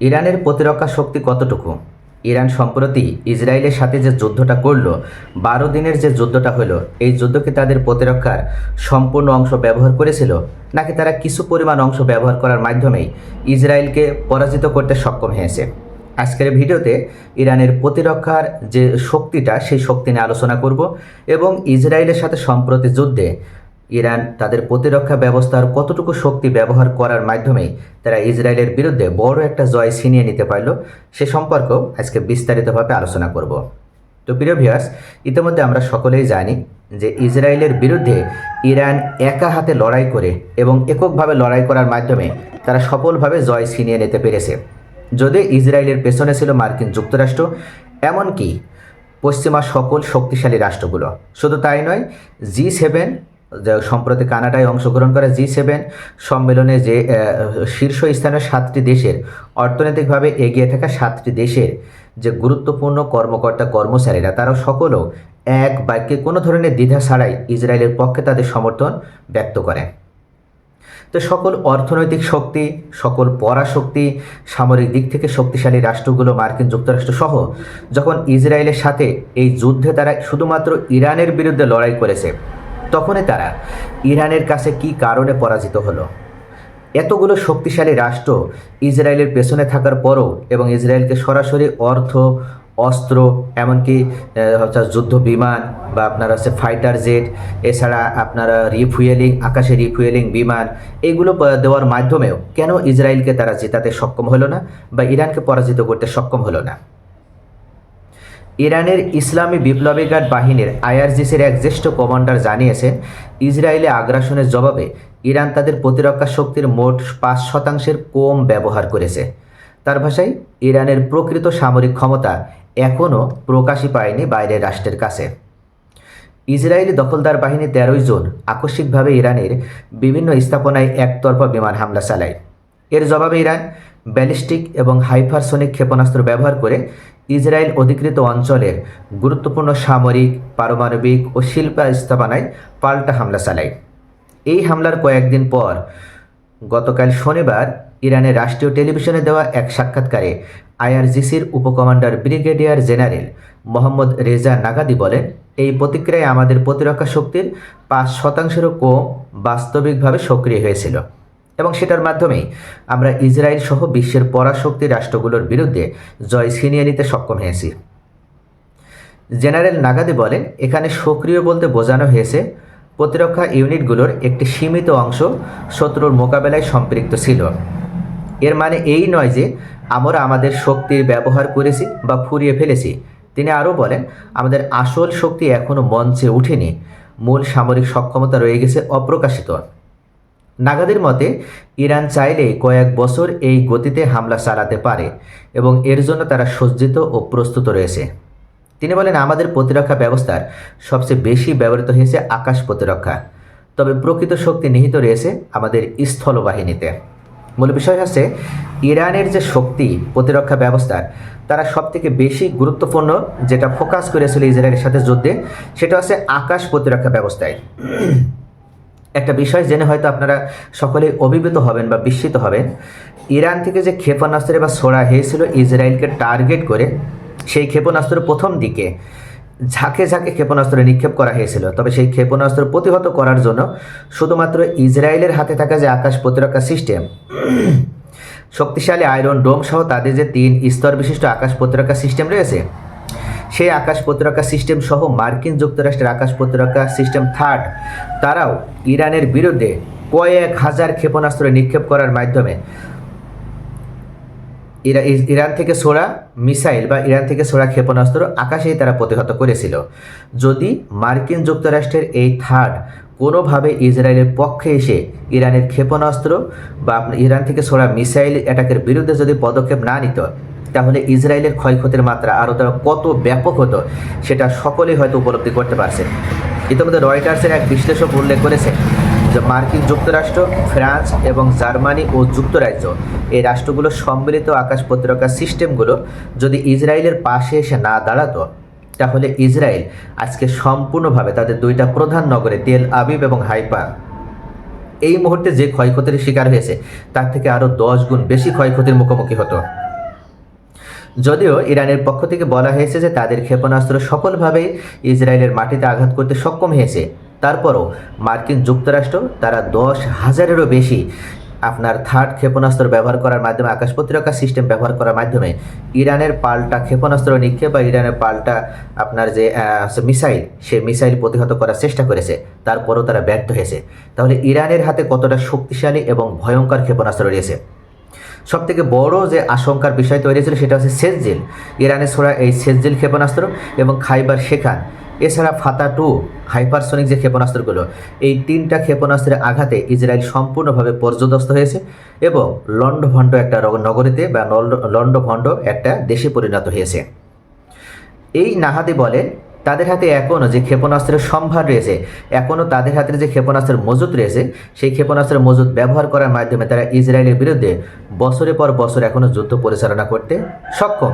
ইরানের প্রতিরক্ষা শক্তি কতটুকু? ইরান সম্প্রতি ইসরায়েলের সাথে যে যুদ্ধটা করল, বারো দিনের যে যুদ্ধটা হলো, এই যুদ্ধকে তাদের প্রতিরক্ষার সম্পূর্ণ অংশ ব্যবহার করেছিল, নাকি তারা কিছু পরিমাণ অংশ ব্যবহার করার মাধ্যমেই ইসরায়েলকে পরাজিত করতে সক্ষম হয়েছে? আজকের ভিডিওতে ইরানের প্রতিরক্ষার যে শক্তিটা, সেই শক্তি নিয়ে আলোচনা করব এবং ইসরায়েলের সাথে সম্প্রতি যুদ্ধে ইরান তাদের প্রতিরক্ষা ব্যবস্থার কতটুকু শক্তি ব্যবহার করার মাধ্যমে তারা ইসরায়েলের বিরুদ্ধে বড় একটা জয় ছিনিয়ে নিতে পারল, সে সম্পর্কেও আজকে বিস্তারিতভাবে আলোচনা করব। তো প্রিয় ভিউয়ার্স ইতিমধ্যে আমরা সকলেই জানি যে ইসরায়েলের বিরুদ্ধে ইরান একা হাতে লড়াই করে এবং এককভাবে লড়াই করার মাধ্যমে তারা সফলভাবে জয় ছিনিয়ে নিতে পেরেছে। যদি ইসরায়েলের পেছনে ছিল মার্কিন যুক্তরাষ্ট্র, এমনকি পশ্চিমা সকল শক্তিশালী রাষ্ট্রগুলো। শুধু তাই নয়, জি সেভেন সম্প্রতি কানাডায় অংশগ্রহণ করে জি সেভেন সম্মেলনে যে শীর্ষস্থানীয় সাতটি দেশের, অর্থনৈতিকভাবে এগিয়ে থাকা সাতটি দেশের যে গুরুত্বপূর্ণ কর্মকর্তা কর্মচারীরা তারা সকলেও এক বাক্যে কোনো ধরনের দ্বিধা ছাড়াই ইসরায়েলের পক্ষে তাদের সমর্থন ব্যক্ত করেন। তো সকল অর্থনৈতিক শক্তি, সকল পরাশক্তি, সামরিক দিক থেকে শক্তিশালী রাষ্ট্রগুলো, মার্কিন যুক্তরাষ্ট্র সহ যখন ইসরায়েলের সাথে এই যুদ্ধে তারা শুধুমাত্র ইরানের বিরুদ্ধে লড়াই করেছে তখনই তারা ইরানের কাছে কি কারণে পরাজিত হলো? এতগুলো শক্তিশালী রাষ্ট্র ইসরায়েলের পেছনে থাকার পরও এবং ইসরায়েলকে সরাসরি অর্থ, অস্ত্র, এমনকি হচ্ছে যুদ্ধ বিমান বা আপনার হচ্ছে ফাইটার জেট এছাড়া আপনারা রিফুয়েলিং আকাশে রিফুয়েলিং বিমান, এগুলো দেওয়ার মাধ্যমেও কেন ইসরায়েলকে তারা জেতাতে সক্ষম হলো না বা ইরানকে পরাজিত করতে সক্ষম হলো না? ইরানের ইসলামী বিপ্লবী গার্ড বাহিনীর আইআরজিসির এক জ্যেষ্ঠ কমান্ডার জানিয়েছেন, ইসরায়েলে আগ্রাসনের জবাবে ইরান তাদের প্রতিরক্ষা শক্তির মোট পাঁচ শতাংশের কম ব্যবহার করেছে। তার ভাষায়, ইরানের প্রকৃত সামরিক ক্ষমতা এখনও প্রকাশই পায়নি বাইরের রাষ্ট্রের কাছে। ইসরায়েলি দখলদার বাহিনী তেরোই জুন আকস্মিকভাবে ইরানের বিভিন্ন স্থাপনায় একতরফা বিমান হামলা চালায়। এর জবাবে ইরান ব্যালিস্টিক এবং হাইপারসোনিক ক্ষেপণাস্ত্র ব্যবহার করে ইসরায়েল অধিকৃত অঞ্চলের গুরুত্বপূর্ণ সামরিক, পারমাণবিক ও শিল্প স্থাপনায় পাল্টা হামলা চালায়। এই হামলার কয়েকদিন পর গতকাল শনিবার ইরানের রাষ্ট্রীয় টেলিভিশনে দেওয়া এক সাক্ষাৎকারে আইআরজিসির উপকমান্ডার brigadier general Mohammad Reza Naqdi বলেন, এই প্রতিক্রিয়ায় আমাদের প্রতিরক্ষা শক্তির পাঁচ শতাংশেরও কম বাস্তবিকভাবে সক্রিয় হয়েছিল। এবং সেটার মাধ্যমেই আমরা ইসরায়েল সহ বিশ্বের পরাশক্তি রাষ্ট্রগুলোর বিরুদ্ধে জয় ছিনিয়ে নিতে সক্ষম হয়েছি। জেনারেল নাগাদি বলেন, এখানে সক্রিয় বলতে বোঝানো হয়েছে, প্রতিরক্ষা ইউনিটগুলোর একটি সীমিত অংশ শত্রুর মোকাবেলায় সম্পৃক্ত ছিল। এর মানে এই নয় যে আমরা আমাদের শক্তির ব্যবহার করেছি বা ফুরিয়ে ফেলেছি। তিনি আরও বলেন, আমাদের আসল শক্তি এখনও মঞ্চে উঠেনি। মূল সামরিক সক্ষমতা রয়ে গেছে অপ্রকাশিত। নাগাদের মতে, ইরান চাইলে কয়েক বছর এই গতিতে হামলা চালাতে পারে এবং এর জন্য তারা সজ্জিত ও প্রস্তুত রয়েছে। তিনি বলেন, আমাদের প্রতিরক্ষা ব্যবস্থার সবচেয়ে বেশি ব্যবহৃত হয়েছে আকাশ প্রতিরক্ষা। তবে প্রকৃত শক্তি নিহিত রয়েছে আমাদের স্থলবাহিনীতে। মূল বিষয় হচ্ছে, ইরানের যে শক্তি প্রতিরক্ষা ব্যবস্থার, তারা সবথেকে বেশি গুরুত্বপূর্ণ যেটা ফোকাস করেছিল ইসরায়েলের সাথে যুদ্ধে, সেটা হচ্ছে আকাশ প্রতিরক্ষা ব্যবস্থায়। একটা বিষয় জেনে হয়তো আপনারা সকলে অভিভূত হবেন বা বিস্মিত হবেন। ইরান থেকে যে ক্ষেপণাস্ত্রে বা ছোড়া হয়েছিল ইসরায়েলকে টার্গেট করে, সেই ক্ষেপণাস্ত্র প্রথম দিকে ঝাঁকে ঝাঁকে ক্ষেপণাস্ত্র নিক্ষেপ করা হয়েছিল। তবে সেই ক্ষেপণাস্ত্র প্রতিহত করার জন্য শুধুমাত্র ইসরায়েলের হাতে থাকা যে আকাশ প্রতিরক্ষা সিস্টেম, শক্তিশালী আয়রন ডোম সহ তাদের যে তিন স্তর বিশিষ্ট আকাশ প্রতিরক্ষা সিস্টেম রয়েছে সেই আকাশ প্রতিরক্ষা সিস্টেম সহ মার্কিন যুক্তরাষ্ট্রের আকাশ প্রতিরক্ষা সিস্টেম থার্ড তারাও ইরানের বিরুদ্ধে কয়েক হাজার ক্ষেপণাস্ত্র নিক্ষেপ করার মাধ্যমে ইরান থেকে ছোড়া মিসাইল বা ইরান থেকে ছোড়া ক্ষেপণাস্ত্র আকাশেই তারা প্রতিহত করেছিল। যদি মার্কিন যুক্তরাষ্ট্রের এই থার্ড কোনোভাবে ইসরায়েলের পক্ষে এসে ইরানের ক্ষেপণাস্ত্র বা ইরান থেকে ছোড়া মিসাইল অ্যাটাকের বিরুদ্ধে যদি পদক্ষেপ না নিত তাহলে ইসরায়েলের ক্ষয়ক্ষতির মাত্রা আরও তারা কত ব্যাপক হতো, সেটা সকলেই হয়তো উপলব্ধি করতে পারছে। ইতিমধ্যে রয়টার্সের এক বিশ্লেষক উল্লেখ করেছে যে মার্কিন যুক্তরাষ্ট্র, ফ্রান্স এবং জার্মানি ও যুক্তরাজ্য এই রাষ্ট্রগুলোর সম্মিলিত আকাশ প্রতিরক্ষা সিস্টেমগুলো যদি ইসরায়েলের পাশে এসে না দাঁড়াতো, তাহলে ইসরায়েল আজকে সম্পূর্ণভাবে তাদের দুইটা প্রধান নগরে তেল আবিব এবং হাইপা এই মুহূর্তে যে ক্ষয়ক্ষতির শিকার হয়েছে, তার থেকে আরও দশ গুণ বেশি ক্ষয়ক্ষতির মুখোমুখি হতো। যদিও ইরানের পক্ষ থেকে বলা হয়েছে যে তাদের ক্ষেপণাস্ত্র সফলভাবে ইসরায়েলের মাটিতে আঘাত করতে সক্ষম হয়েছে। তারপরও মার্কিন যুক্তরাষ্ট্র তারা দশ হাজারেরও বেশি আপনার থার্ড ক্ষেপণাস্ত্র ব্যবহার করার মাধ্যমে আকাশ প্রতিরক্ষা সিস্টেম ব্যবহার করার মাধ্যমে ইরানের পাল্টা ক্ষেপণাস্ত্র নিক্ষেপ বা ইরানের পাল্টা আপনার যে মিসাইল, সে মিসাইল প্রতিহত করার চেষ্টা করেছে। তারপরও তারা ব্যর্থ হয়েছে। তাহলে ইরানের হাতে কতটা শক্তিশালী এবং ভয়ঙ্কর ক্ষেপণাস্ত্র রয়েছে? সব থেকে বড় যে আশঙ্কার বিষয় তৈরি ছিল সেটা হচ্ছে সেজজিল ইরানে ছোড়া এই সেজজিল ক্ষেপণাস্ত্র এবং খাইবার শেখান। এছাড়া ফাতা টু, হাইপারসনিক যে ক্ষেপণাস্ত্রগুলো, এই তিনটা ক্ষেপণাস্ত্রের আঘাতে ইসরায়েল সম্পূর্ণভাবে পর্যদস্ত হয়েছে এবং লন্ডভণ্ড একটা নগরীতে বা লন্ডভণ্ড একটা দেশে পরিণত হয়েছে। এই নাহাদি বলেন তাদের হাতে এখনও যে ক্ষেপণাস্ত্রের সম্ভার রয়েছে এখনও তাদের হাতে যে ক্ষেপণাস্ত্রের মজুত রয়েছে, সেই ক্ষেপণাস্ত্রের মজুত ব্যবহার করার মাধ্যমে তারা ইসরায়েলের বিরুদ্ধে বছরের পর বছর এখনও যুদ্ধ পরিচালনা করতে সক্ষম।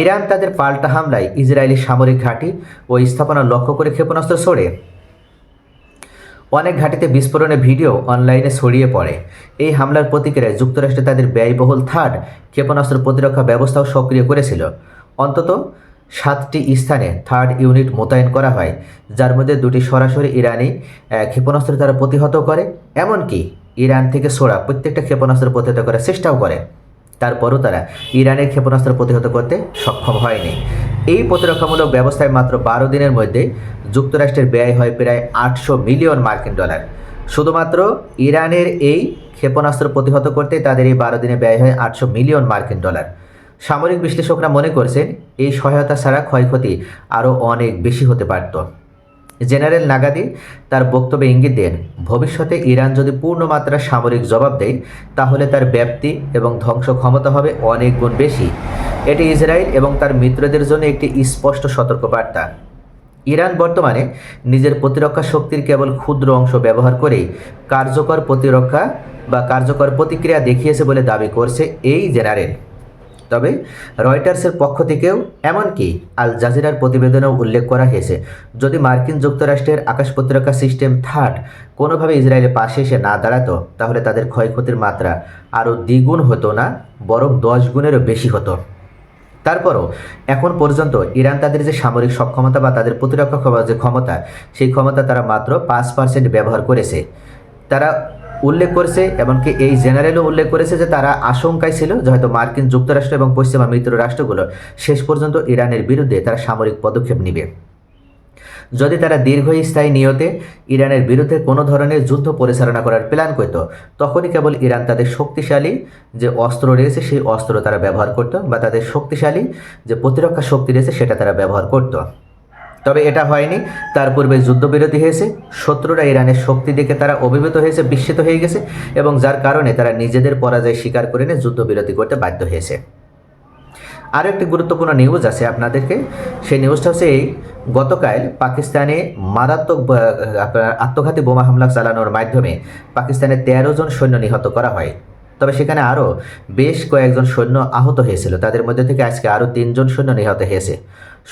ইরান তাদের পাল্টা হামলায় ইসরায়েলি সামরিক ঘাঁটি ও স্থাপনা লক্ষ্য করে ক্ষেপণাস্ত্র ছোড়ে। অনেক ঘাঁটিতে বিস্ফোরণের ভিডিও অনলাইনে ছড়িয়ে পড়ে। এই হামলার প্রতিক্রিয়ায় যুক্তরাষ্ট্রে তাদের ব্যয়বহুল থার্ড ক্ষেপণাস্ত্র প্রতিরক্ষা ব্যবস্থাও সক্রিয় করেছিল। অন্তত সাতটি স্থানে থার্ড ইউনিট মোতায়েন করা হয়, যার মধ্যে দুটি সরাসরি ইরানি ক্ষেপণাস্ত্র তারা প্রতিহত করে, এমনকি ইরান থেকে ছোড়া প্রত্যেকটা ক্ষেপণাস্ত্র প্রতিহত করার চেষ্টাও করে। তারপরও তারা ইরানের ক্ষেপণাস্ত্র প্রতিহত করতে সক্ষম হয়নি। এই প্রতিরক্ষামূলক ব্যবস্থায় মাত্র বারো দিনের মধ্যে যুক্তরাষ্ট্রের ব্যয় হয় প্রায় আটশো মিলিয়ন মার্কিন ডলার। শুধুমাত্র ইরানের এই ক্ষেপণাস্ত্র প্রতিহত করতে তাদের এই বারো দিনে ব্যয় হয় আটশো মিলিয়ন মার্কিন ডলার। সামরিক বিশ্লেষকরা মনে করছেন, এই সহায়তা ছাড়া ক্ষয়ক্ষতি আরও অনেক বেশি হতে পারত। জেনারেল নাগাদি তার বক্তব্যে ইঙ্গিত দেন, ভবিষ্যতে ইরান যদি পূর্ণ পূর্ণমাত্রার সামরিক জবাব দেয়, তাহলে তার ব্যাপ্তি এবং ধ্বংস ক্ষমতা হবে অনেক গুণ বেশি। এটি ইসরায়েল এবং তার মিত্রদের জন্য একটি স্পষ্ট সতর্কবার্তা। ইরান বর্তমানে নিজের প্রতিরক্ষা শক্তির কেবল ক্ষুদ্র অংশ ব্যবহার করেই কার্যকর প্রতিরক্ষা বা কার্যকর প্রতিক্রিয়া দেখিয়েছে বলে দাবি করছে এই জেনারেল। তবে রয়টার্সের পক্ষ থেকেও এমনকি আল জাজিরার প্রতিবেদনেও উল্লেখ করা হয়েছে, যদি মার্কিন যুক্তরাষ্ট্রের আকাশ প্রতিরক্ষা সিস্টেম থার্ড কোনোভাবে ইসরায়েলের পাশে এসে না দাঁড়াতো, তাহলে তাদের ক্ষয়ক্ষতির মাত্রা আরও দ্বিগুণ হতো না, বরং দশ গুণেরও বেশি হতো। তারপরও এখন পর্যন্ত ইরান তাদের যে সামরিক সক্ষমতা বা তাদের প্রতিরক্ষা যে ক্ষমতা, সেই ক্ষমতা তারা মাত্র পাঁচ পার্সেন্ট ব্যবহার করেছে। তারা উল্লেখ করেছে এমনকি এই জেনারেলও উল্লেখ করেছে যে তারা আশঙ্কায় ছিল যে হয়তো মার্কিন যুক্তরাষ্ট্র এবং পশ্চিমা মিত্র রাষ্ট্রগুলো শেষ পর্যন্ত ইরানের বিরুদ্ধে তারা সামরিক পদক্ষেপ নেবে। যদি তারা দীর্ঘস্থায়ী নিয়তে ইরানের বিরুদ্ধে কোনো ধরনের যুদ্ধ পরিচালনা করার প্ল্যান করত, তখনই কেবল ইরান তাদের শক্তিশালী যে অস্ত্র রয়েছে সেই অস্ত্র তারা ব্যবহার করত বা তাদের শক্তিশালী যে প্রতিরক্ষা শক্তি রয়েছে সেটা তারা ব্যবহার করত। তবে এটা হয়নি। তার পূর্বে যুদ্ধবিরতি হয়েছে। শত্রুরা ইরানের শক্তি দেখে তারা অভিভূত হয়েছে, বিস্মিত হয়ে গেছে এবং যার কারণে তারা নিজেদের পরাজয় স্বীকার করে নিয়ে যুদ্ধবিরতি করতে বাধ্য হয়েছে। আরও একটি গুরুত্বপূর্ণ নিউজ আছে আপনাদেরকে। সেই নিউজটা হচ্ছে এই, গতকাল পাকিস্তানে মারাত্মক আত্মঘাতী বোমা হামলা চালানোর মাধ্যমে পাকিস্তানের তেরো জন সৈন্য নিহত করা হয়। তবে সেখানে আরও বেশ কয়েকজন সৈন্য আহত হয়েছিল। তাদের মধ্যে থেকে আজকে আরও তিনজন সৈন্য নিহত হয়েছে।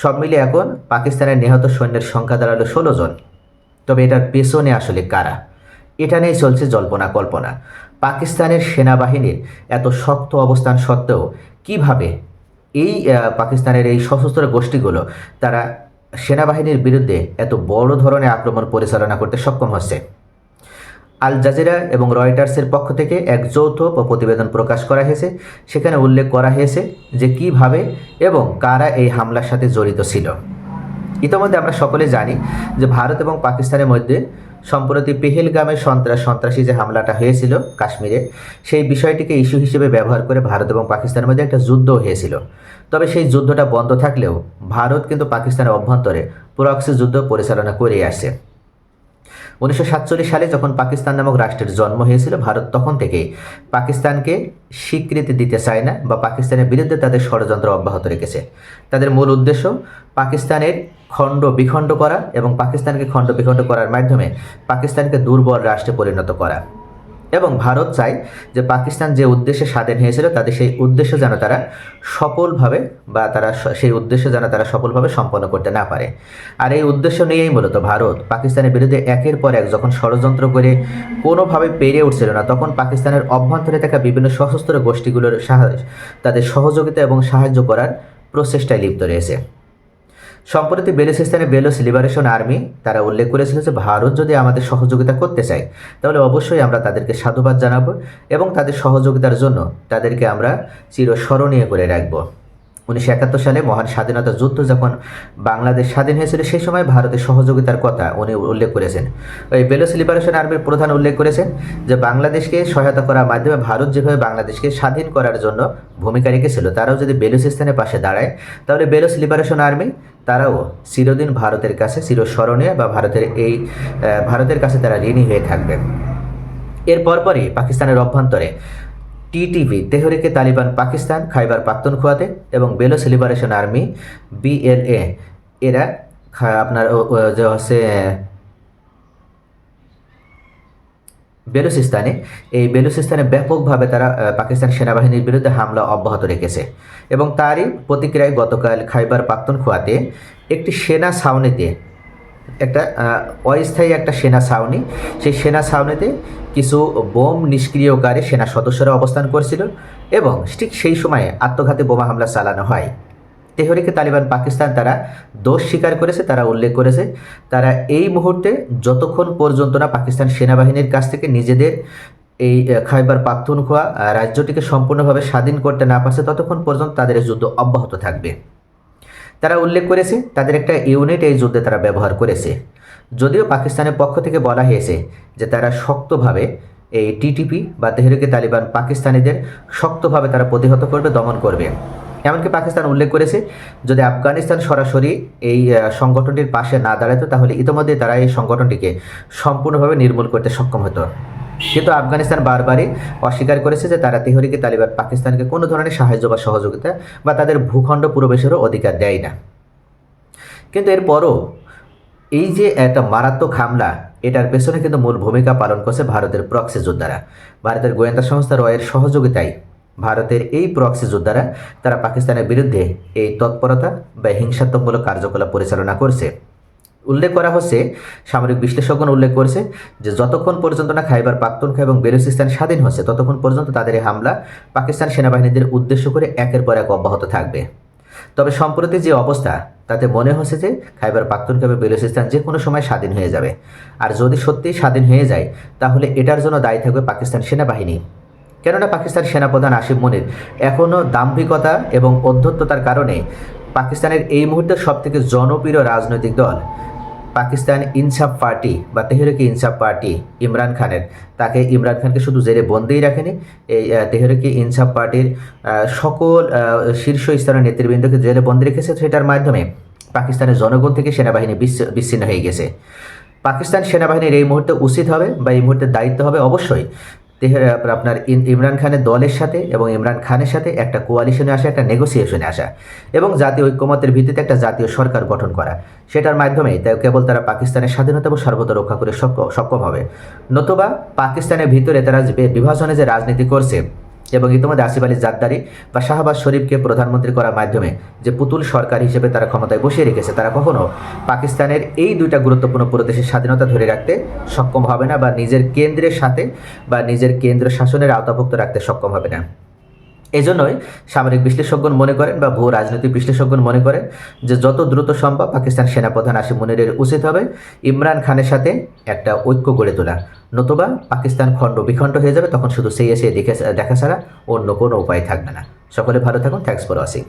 সব মিলিয়ে এখন পাকিস্তানের নিহত সৈন্যের সংখ্যা দাঁড়াল ষোলো জন। তবে এটার পেছনে আসলে কারা? এটা নিয়ে চলছে জল্পনা কল্পনা। পাকিস্তানের সেনাবাহিনীর এত শক্ত অবস্থান সত্ত্বেও কীভাবে এই পাকিস্তানের এই সশস্ত্র গোষ্ঠীগুলো তারা সেনাবাহিনীর বিরুদ্ধে এত বড় ধরনের আক্রমণ পরিচালনা করতে সক্ষম হচ্ছে? আল জাজিরা এবং রয়টার্সের পক্ষ থেকে এক যৌথ প্রতিবেদন প্রকাশ করা হয়েছে। সেখানে উল্লেখ করা হয়েছে যে কীভাবে এবং কারা এই হামলার সাথে জড়িত ছিল। ইতিমধ্যে আমরা সকলে জানি যে ভারত এবং পাকিস্তানের মধ্যে সম্প্রতি পেহেলগামে সন্ত্রাস, সন্ত্রাসী যে হামলাটা হয়েছিল কাশ্মীরে, সেই বিষয়টিকে ইস্যু হিসেবে ব্যবহার করে ভারত এবং পাকিস্তানের মধ্যে একটা যুদ্ধ হয়েছিল। তবে সেই যুদ্ধটা বন্ধ থাকলেও ভারত কিন্তু পাকিস্তানের অভ্যন্তরে প্রক্সি যুদ্ধ পরিচালনা করে আসছে। উনিশশো সাতচল্লিশ সালে যখন পাকিস্তান নামক রাষ্ট্রের জন্ম হয়েছিল, ভারত তখন থেকে পাকিস্তানকে স্বীকৃতি দিতে চায় না বা পাকিস্তানের বিরুদ্ধে তাদের ষড়যন্ত্র অব্যাহত রেখেছে। তাদের মূল উদ্দেশ্য পাকিস্তানের খণ্ড বিখণ্ড করা এবং পাকিস্তানকে খণ্ড বিখণ্ড করার মাধ্যমে পাকিস্তানকে দুর্বল রাষ্ট্রে পরিণত করা। এবং ভারত চায় যে পাকিস্তান যে উদ্দেশ্যে স্বাধীন হয়েছিল তাদের সেই উদ্দেশ্য যেন তারা সফলভাবে বা তারা সেই উদ্দেশ্য যেন তারা সফলভাবে সম্পন্ন করতে না পারে। আর এই উদ্দেশ্য নিয়েই মূলত ভারত পাকিস্তানের বিরুদ্ধে একের পর এক যখন ষড়যন্ত্র করে কোনোভাবে পেরে উঠছিল না, তখন পাকিস্তানের অভ্যন্তরে থাকা বিভিন্ন সশস্ত্র গোষ্ঠীগুলোর সাহায্য তাদের সহযোগিতা এবং সাহায্য করার প্রচেষ্টায় লিপ্ত রয়েছে। সম্প্রতি বেলুচিস্তানের বেলুস লিবারেশন আর্মি তারা উল্লেখ করেছিল যে ভারত যদি আমাদের সহযোগিতা করতে চায়, তাহলে অবশ্যই আমরা তাদেরকে সাধুবাদ জানাব এবং তাদের সহযোগিতার জন্য তাদেরকে আমরা চিরস্মরণীয় করে রাখব। উনিশশো একাত্তর সালে মহান স্বাধীনতা যুদ্ধ যখন বাংলাদেশ স্বাধীন হয়েছিল, সেই সময় ভারতের সহযোগিতার কথা উনি উল্লেখ করেছেন। ওই বেলুস লিবারেশন আর্মির প্রধান উল্লেখ করেছেন যে, বাংলাদেশকে সহায়তা করার মাধ্যমে ভারত যেভাবে বাংলাদেশকে স্বাধীন করার জন্য ভূমিকা রেখেছিল, তারাও যদি বেলুচিস্তানের পাশে দাঁড়ায়, তাহলে বেলুস লিবারেশন আর্মি তারাও চিরদিন ভারতের কাছে চিরস্মরণীয় বা ভারতের এই ভারতের কাছে তারা ঋণী হয়ে থাকবে এর পরপরই পাকিস্তানের অভ্যন্তরে টিটিভি তেহরিকে তালিবান পাকিস্তান খাইবার পাখতুনখোয়াতে এবং বেলোস লিবারেশন আর্মি বিএলএ এরা আপনার যে হচ্ছে, বেলুচিস্তানে, এই বেলুচিস্তানে ব্যাপকভাবে তারা পাকিস্তান সেনাবাহিনীর বিরুদ্ধে হামলা অব্যাহত রেখেছে এবং তারই প্রতিক্রিয়ায় গতকাল খাইবার পাখতুনখোয়াতে একটি সেনা ছাউনিতে একটা অস্থায়ী একটা সেনা ছাউনি। সেই সেনা ছাউনিতে কিছু বোম নিষ্ক্রিয়কারী সেনা সদস্যরা অবস্থান করছিল এবং ঠিক সেই সময়ে আত্মঘাতী বোমা হামলা চালানো হয়। তেহরিকে তালিবান পাকিস্তান তারা দোষ স্বীকার করেছে, তারা উল্লেখ করেছে। তারা এই মুহূর্তে যতক্ষণ পর্যন্ত না পাকিস্তান সেনাবাহিনীর কাছ থেকে নিজেদের এই খাইবার পাখতুনখোয়া রাজ্যটিকে সম্পূর্ণভাবে স্বাধীন করতে না পারছে, ততক্ষণ পর্যন্ত তাদের যুদ্ধ অব্যাহত থাকবে। তারা উল্লেখ করেছে, তাদের একটা ইউনিট এই যুদ্ধে তারা ব্যবহার করেছে। যদিও পাকিস্তানের পক্ষ থেকে বলা হয়েছে যে তারা শক্তভাবে এই টিটিপি বা তেহরিকে তালিবান পাকিস্তানিদের শক্তভাবে তারা প্রতিহত করবে, দমন করবে। এমনকি পাকিস্তান উল্লেখ করেছে, যদি আফগানিস্তান সরাসরি এই সংগঠনটির পাশে না দাঁড়াতো, তাহলে ইতিমধ্যে তারা এই সংগঠনটিকে সম্পূর্ণভাবে নির্মূল করতে সক্ষম হতো। কিন্তু আফগানিস্তান বারবারই অস্বীকার করেছে যে তারা তেহরিকে, তালিবান পাকিস্তানকে কোনো ধরনের সাহায্য বা সহযোগিতা বা তাদের ভূখণ্ড প্রবেশেরও অধিকার দেয় না। কিন্তু এরপরও এই যে একটা মারাত্মক হামলা, এটার পেছনে কিন্তু মূল ভূমিকা পালন করছে ভারতের প্রক্সি যোদ্ধারা। ভারতের গোয়েন্দা সংস্থা রয়ের সহযোগিতায় ভারতের এই প্রক্সি যোদ্ধারা তারা পাকিস্তানের বিরুদ্ধে এই তৎপরতা বা হিংসাত্মকমূলক কার্যকলাপ পরিচালনা করছে। উল্লেখ করা হচ্ছে, সামরিক বিশ্লেষকগণ উল্লেখ করেছে যে যতক্ষণ পর্যন্ত না খাইবার পাখতুনখা এবং বেলুচিস্তান স্বাধীন হচ্ছে ততক্ষণ পর্যন্ত তাদের এই হামলা পাকিস্তান সেনাবাহিনীদের উদ্দেশ্য করে একের পর এক অব্যাহত থাকবে। তবে সম্প্রতি যে অবস্থা, তাতে মনে হচ্ছে যে খাইবার পাখতুনখা এবং বেলুচিস্তান যে কোনো সময় স্বাধীন হয়ে যাবে। আর যদি সত্যিই স্বাধীন হয়ে যায়, তাহলে এটার জন্য দায়ী থাকবে পাকিস্তান সেনাবাহিনী। কেননা পাকিস্তান সেনাপ্রধান আসিফ মনির এখনও দাম্ভিকতা এবং অধ্যত্ততার কারণে পাকিস্তানের এই মুহূর্তে সবথেকে জনপ্রিয় রাজনৈতিক দল পাকিস্তান ইনসাফ পার্টি বা তেহরিকে ইনসাফ পার্টি ইমরান খানের তাকে ইমরান খানকে শুধু জেলে বন্দেই রাখেনি এই তেহরিকি ইনসাফ পার্টির সকল আহ, শীর্ষ স্তরের নেতৃবৃন্দকে জেলে বন্দী রেখেছে সেটার মাধ্যমে। পাকিস্তানের জনগণ থেকে সেনাবাহিনী বিচ্ছ- বিচ্ছিন্ন হয়ে গেছে। পাকিস্তান সেনাবাহিনীর এই মুহূর্তে উচিত হবে বা এই মুহূর্তে দায়িত্ব হবে? অবশ্যই। আপনার ইমরান খানের দলের সাথে এবং ইমরান খানের সাথে একটা কোয়ালিশনে আসা, একটা নেগোসিয়েশনে আসা এবং জাতীয় ঐক্যমতের ভিত্তিতে একটা জাতীয় সরকার গঠন করা। সেটার মাধ্যমে কেবল তারা পাকিস্তানের স্বাধীনতা এবং সর্বতা রক্ষা করে সক্ষম হবে। নতুবা পাকিস্তানের ভিতরে তারা বিভাজনে যে রাজনীতি করছে এবং ইতিমধ্যে আসিফ আলী জাদ্দারি বা শাহবাজ শরীফকে প্রধানমন্ত্রী করার মাধ্যমে যে পুতুল সরকার হিসেবে তারা ক্ষমতায় বসিয়ে রেখেছে, তারা কখনও পাকিস্তানের এই দুইটা গুরুত্বপূর্ণ প্রদেশের স্বাধীনতা ধরে রাখতে সক্ষম হবে না বা নিজের কেন্দ্রের সাথে বা নিজের কেন্দ্র শাসনের আওতাভুক্ত রাখতে সক্ষম হবে না। এজন্যই সামরিক বিশ্লেষকগণ মনে করেন বা ভূ রাজনৈতিক বিশ্লেষকগণ মনে করেন যে যত দ্রুত সম্ভব পাকিস্তান সেনাপ্রধান আসিফ মুনিরের উচিত হবে ইমরান খানের সাথে একটা ঐক্য গড়ে তোলা। নতুবা পাকিস্তান খণ্ড বিখণ্ড হয়ে যাবে, তখন শুধু সেই এসে দেখে দেখা ছাড়া অন্য কোনো উপায় থাকবে না। সকলে ভালো থাকুন থ্যাংকস ফর ওয়াচিং